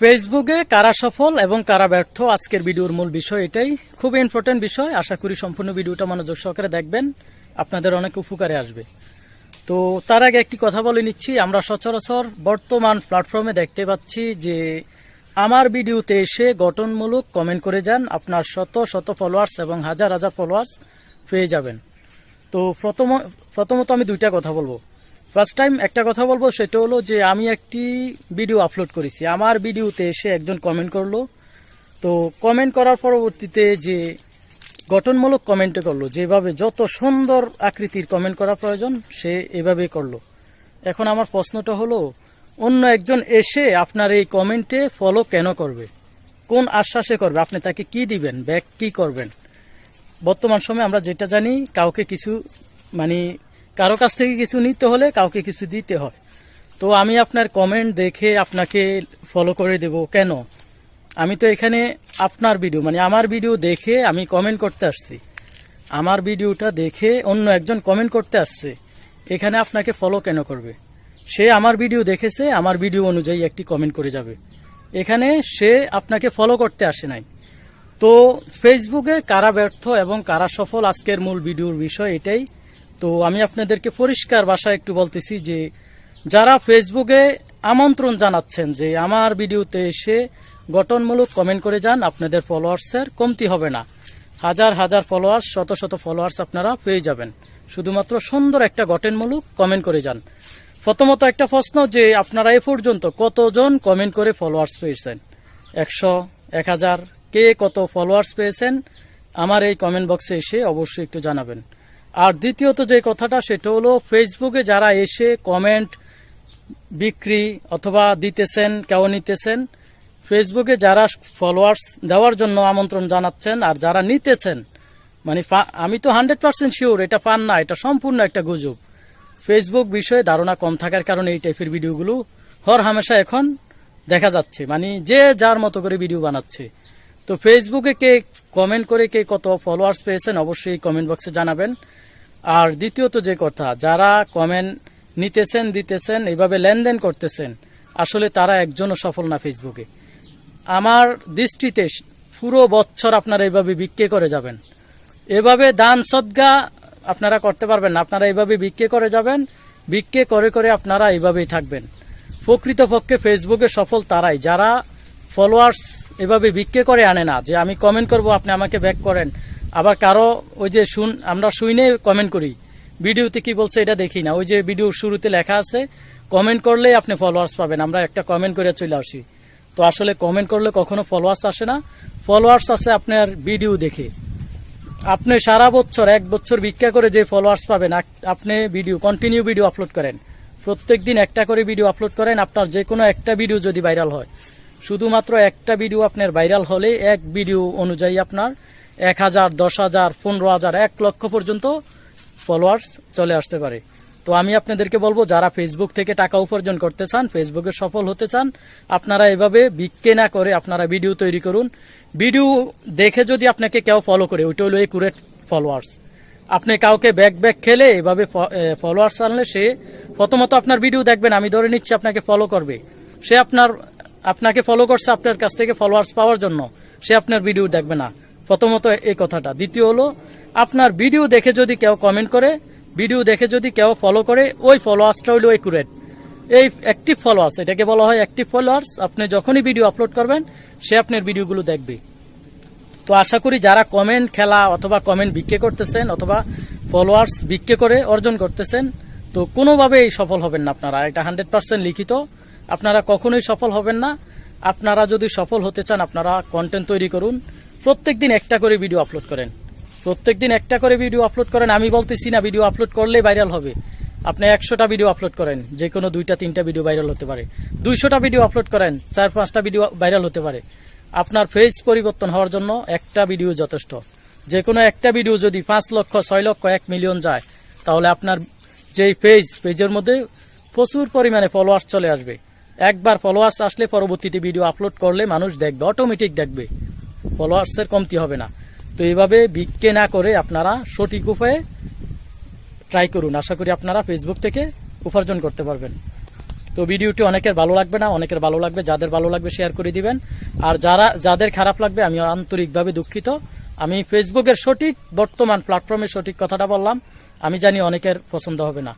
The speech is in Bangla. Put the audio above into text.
ফেসবুকে কারা সফল এবং কারা ব্যর্থ, আজকের ভিডিওর মূল বিষয় এটাই। খুব ইম্পর্টেন্ট বিষয়। আশা করি সম্পূর্ণ ভিডিওটা মনোযোগ সহকারে দেখবেন। আপনাদের অনেক উপকারে আসবে। তো তার আগে একটি কথা বলে নিচ্ছি। আমরা সচরাচর বর্তমান প্ল্যাটফর্মে দেখতে পাচ্ছি যে আমার ভিডিওতে এসে গঠনমূলক কমেন্ট করে যান। আপনার শত শত ফলোয়ার্স এবং হাজার হাজার ফলোয়ার্স পেয়ে যাবেন। তো প্রথম, প্রথমত আমি দুইটা কথা বলব। ফার্স্ট টাইম একটা কথা বলব, সেটা হলো যে আমি একটি ভিডিও আপলোড করেছি। আমার ভিডিওতে এসে একজন কমেন্ট করল। তো কমেন্ট করার পরবর্তীতে যে গঠনমূলক কমেন্টে করল, যেভাবে যত সুন্দর আকৃতির কমেন্ট করা প্রয়োজন, সে এভাবেই করল। এখন আমার প্রশ্নটা হলো, অন্য একজন এসে আপনার এই কমেন্টে ফলো কেন করবে? কোন আশ্বাসে করবে? আপনি তাকে কি দিবেন? ব্যাক কি করবেন? বর্তমান সময়ে আমরা যেটা জানি, কাউকে কিছু মানে কারও কাছ থেকে কিছু নিতে হলে কাউকে কিছু দিতে হয়। তো আমি আপনার কমেন্ট দেখে আপনাকে ফলো করে দেব। কেন? আমি তো এখানে আপনার ভিডিও মানে আমার ভিডিও দেখে আমি কমেন্ট করতে আসছি। আমার ভিডিওটা দেখে অন্য একজন কমেন্ট করতে আসছে। এখানে আপনাকে ফলো কেন করবে? সে আমার ভিডিও দেখেছে, আমার ভিডিও অনুযায়ী একটি কমেন্ট করে যাবে। এখানে সে আপনাকে ফলো করতে আসে নাই। তো ফেসবুকে কারা ব্যর্থ এবং কারা সফল, আজকের মূল ভিডিওর বিষয় এটাই। তো আমি আপনাদেরকে পরিষ্কার ভাষায় একটু বলতেছি যে যারা ফেসবুকে আমন্ত্রণ জানাচ্ছেন যে আমার ভিডিওতে এসে গঠনমূলক কমেন্ট করে যান, আপনাদের ফলোয়ার্সের কমতি হবে না। হাজার হাজার ফলোয়ার্স শত শত ফলোয়ার্স আপনারা পেয়ে যাবেন। শুধুমাত্র সুন্দর একটা গঠনমূলক কমেন্ট করে যান। প্রথমত একটা প্রশ্ন যে আপনারা এ পর্যন্ত কতজন কমেন্ট করে ফলোয়ার্স পেয়েছেন? একশো, এক হাজার, কে কত ফলোয়ার্স পেয়েছেন? আমার এই কমেন্ট বক্সে এসে অবশ্যই একটু জানাবেন। আর দ্বিতীয়ত যে কথাটা, সেটা হলো ফেসবুকে যারা এসে কমেন্ট বিক্রি অথবা দিতেছেন, কেউ নিতেছেন, ফেসবুকে যারা ফলোয়ার্স দেওয়ার জন্য আমন্ত্রণ জানাচ্ছেন আর যারা নিতেছেন মানে আমি তো হান্ড্রেড পার্সেন্ট শিওর এটা পান না, এটা সম্পূর্ণ একটা গুজব। ফেসবুক বিষয়ে ধারণা কম থাকার কারণে এই টাইপের ভিডিওগুলো হর হামেশা এখন দেখা যাচ্ছে মানে যে যার মতো করে ভিডিও বানাচ্ছে। তো ফেসবুকে কে কমেন্ট করে কে কত ফলোয়ার্স পেয়েছেন, অবশ্যই কমেন্ট বক্সে জানাবেন। আর দ্বিতীয়ত যে কথা, যারা কমেন্ট নিতেছেন, দিতেছেন এইভাবে লেনদেন করতেছেন, আসলে তারা একজনও সফল না ফেসবুকে আমার দৃষ্টিতে পুরো বছর আপনারা এইভাবে বিক্রি করে যাবেন। এভাবে দান সদ্গা আপনারা করতে পারবেন না, আপনারা এইভাবে বিক্রি করে যাবেন, বিক্রি করে করে আপনারা এইভাবেই থাকবেন। প্রকৃতপক্ষে ফেসবুকে সফল তারাই, যারা ফলোয়ার্স এভাবে বিক্রি করে আনে না, যে আমি কমেন্ট করব, আপনি আমাকে ব্যাক করেন আবার কারও ওই যে শুন, আমরা শুনে কমেন্ট করি। ভিডিওতে কি বলছে এটা দেখি না। ওই যে ভিডিও শুরুতে লেখা আছে কমেন্ট করলেই আপনি ফলোয়ার্স পাবেন। আমরা একটা কমেন্ট করে চলে আসি। তো আসলে কমেন্ট করলে কখনো ফলোয়ার্স আসে না। ফলোয়ার্স আসে আপনার ভিডিও দেখে। আপনি সারা বছর, এক বছর ভিক্ষা করে যে ফলোয়ার্স পাবেন আপনি ভিডিও কন্টিনিউ ভিডিও আপলোড করেন। প্রত্যেক দিন একটা করে ভিডিও আপলোড করেন, আপনার যে কোনো একটা ভিডিও যদি ভাইরাল হয়। শুধুমাত্র একটা ভিডিও আপনার ভাইরাল হলে এক ভিডিও অনুযায়ী আপনার এক হাজার, দশ হাজার, পনেরো হাজার, এক লক্ষ পর্যন্ত ফলোয়ার্স চলে আসতে পারে। তো আমি আপনাদেরকে বলব, যারা ফেসবুক থেকে টাকা উপার্জন করতে চান ফেসবুকে সফল হতে চান, আপনারা এভাবে বিক্রে না করে আপনারা ভিডিও তৈরি করুন। ভিডিও দেখে যদি আপনাকে কেউ ফলো করে, ওইটা হলো একুরেট ফলোয়ার্স আপনি কাউকে ব্যাক ব্যাক খেলে এভাবে ফলোয়ার্স আনলে সে প্রথমত আপনার ভিডিও দেখবেন, আমি ধরে নিচ্ছি আপনাকে ফলো করবে। সে আপনার, আপনাকে ফলো করছে আপনার কাছ থেকে ফলোয়ার্স পাওয়ার জন্য, সে আপনার ভিডিও দেখবে না। প্রথমত এই কথাটা। দ্বিতীয় হলো, আপনার ভিডিও দেখে যদি কেউ কমেন্ট করে, ভিডিও দেখে যদি কেউ ফলো করে, ওই ফলোয়ার্সটা হলো একুরেট এই অ্যাক্টিভ ফলোয়ার্স এটাকে বলা হয় অ্যাক্টিভ ফলোয়ার্স আপনি যখনই ভিডিও আপলোড করবেন, সে আপনার ভিডিওগুলো দেখবে। তো আশা করি যারা কমেন্ট খেলা অথবা কমেন্ট বিক্রি করতেছেন অথবা ফলোয়ার্স বিক্রি করে অর্জন করতেছেন, তো কোনোভাবেই সফল হবেন না আপনারা। এটা হান্ড্রেড পার্সেন্ট লিখিত। আপনারা কখনোই সফল হবেন না। আপনারা যদি সফল হতে চান, আপনারা কন্টেন্ট তৈরি করুন। প্রত্যেক দিন একটা করে ভিডিও আপলোড করেন। প্রত্যেক দিন একটা করে ভিডিও আপলোড করেন, আমি বলতেছি না ভিডিও আপলোড করলে ভাইরাল হবে। আপনি একশোটা ভিডিও আপলোড করেন যে কোনো দুইটা, তিনটা ভিডিও ভাইরাল হতে পারে। দুইশোটা ভিডিও আপলোড করেন, চার, পাঁচটা ভিডিও ভাইরাল হতে পারে। আপনার ফেজ পরিবর্তন হওয়ার জন্য একটা ভিডিও যথেষ্ট। যে কোনো একটা ভিডিও যদি পাঁচ লক্ষ, ছয় লক্ষ, এক মিলিয়ন যায়, তাহলে আপনার যেই পেজ পেজের মধ্যে প্রচুর পরিমাণে ফলোয়ার্স চলে আসবে। একবার ফলোয়ার্স আসলে পরবর্তীতে ভিডিও আপলোড করলে মানুষ দেখবে অটোমেটিক দেখবে। ফলোয়ার্সের কমতি হবে না। তো এইভাবে বিক্রি না করে আপনারা সঠিক উপায়ে ট্রাই করুন। আশা করি আপনারা ফেসবুক থেকে উপার্জন করতে পারবেন। তো ভিডিওটি অনেকের ভালো লাগবে না, অনেকের ভালো লাগবে, যাদের ভালো লাগবে শেয়ার করে দিবেন। আর যারা, যাদের খারাপ লাগবে, আমি আন্তরিকভাবে দুঃখিত। আমি ফেসবুকের সঠিক বর্তমান প্ল্যাটফর্মের সঠিক কথাটা বললাম। আমি জানি অনেকের পছন্দ হবে না।